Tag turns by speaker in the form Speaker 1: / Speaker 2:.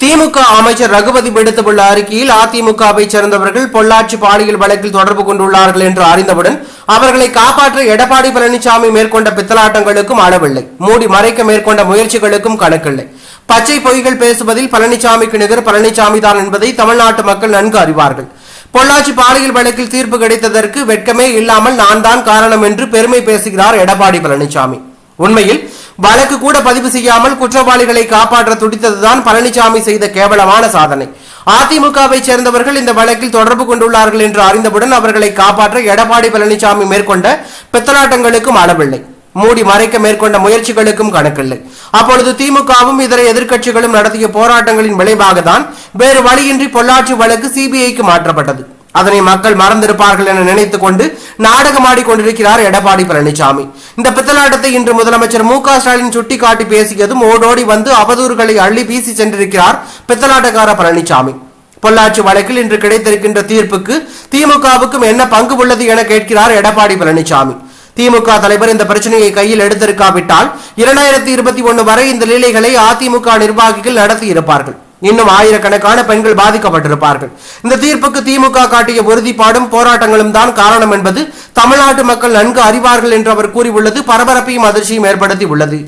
Speaker 1: திமுக அமைச்சர் ரகுபதி விடுத்துள்ள அறிக்கையில் அதிமுகவை சேர்ந்தவர்கள் பொள்ளாச்சி பாலியல் வழக்கில் தொடர்பு கொண்டுள்ளார்கள் என்று அறிந்தவுடன் அவர்களை காப்பாற்ற எடப்பாடி பழனிசாமி மேற்கொண்ட பித்தலாட்டங்களுக்கும் அளவில்லை. மூடி மறைக்க மேற்கொண்ட முயற்சிகளுக்கும் கணக்கில்லை. பச்சை பொய்கள் பேசுவதில் பழனிசாமிக்கு நிகர் பழனிசாமி தான் என்பதை தமிழ்நாட்டு மக்கள் நன்கு அறிவார்கள். பொள்ளாச்சி பாலியல் வழக்கில் தீர்ப்பு கிடைத்ததற்கு வெட்கமே இல்லாமல் நான் தான் காரணம் என்று பெருமை பேசுகிறார் எடப்பாடி பழனிசாமி. உண்மையில் வழக்கு கூட பதிவு செய்யாமல் குற்றவாளிகளை காப்பாற்ற துடித்ததுதான் பழனிசாமி செய்த கேவலமான சாதனை. அதிமுகவை சேர்ந்தவர்கள் இந்த வழக்கில் தொடர்பு கொண்டுள்ளார்கள் என்று அறிந்தவுடன் அவர்களை காப்பாற்ற எடப்பாடி பழனிசாமி மேற்கொண்ட பித்தலாட்டங்களுக்கும் அளவில்லை. மூடி மறைக்க மேற்கொண்ட முயற்சிகளுக்கும் கணக்கில்லை. அப்பொழுது திமுகவும் இதர எதிர்க்கட்சிகளும் நடத்திய போராட்டங்களின் விளைவாக தான் வேறு வழியின்றி பொள்ளாச்சி வழக்கு சிபிஐக்கு மாற்றப்பட்டது. அதனை மக்கள் மறந்திருப்பார்கள் என நினைத்துக் கொண்டு நாடகமாடி கொண்டிருக்கிறார் எடப்பாடி பழனிசாமி. இந்த பித்தலாட்டத்தை இன்று முதலமைச்சர் மு க ஸ்டாலின் சுட்டிக்காட்டி பேசியதும் ஓடோடி வந்து அவதூறுகளை அள்ளி வீசி சென்றிருக்கிறார் பித்தலாட்டக்கார பழனிசாமி. பொள்ளாச்சி வழக்கில் இன்று கிடைத்திருக்கின்ற தீர்ப்புக்கு திமுகவுக்கும் என்ன பங்கு உள்ளது என கேட்கிறார் எடப்பாடி பழனிசாமி. திமுக தலைவர் இந்த பிரச்சனையை கையில் எடுத்திருக்காவிட்டால் இரண்டாயிரத்தி இருபத்தி ஒன்று வரை இந்த லீலைகளை அதிமுக நிர்வாகிகள் நடத்தி இருப்பார்கள் இன்னும் ஆயிரக்கணக்கான பெண்கள் பாதிக்கப்பட்டிருப்பார்கள். இந்த தீர்ப்புக்கு திமுக காட்டிய உறுதிப்பாடும் போராட்டங்களும் தான் காரணம் என்பது தமிழ்நாட்டு மக்கள் நன்கு அறிவார்கள் என்று அவர் கூறியுள்ளது பரபரப்பையும் அதிர்ச்சியும் ஏற்படுத்தி உள்ளது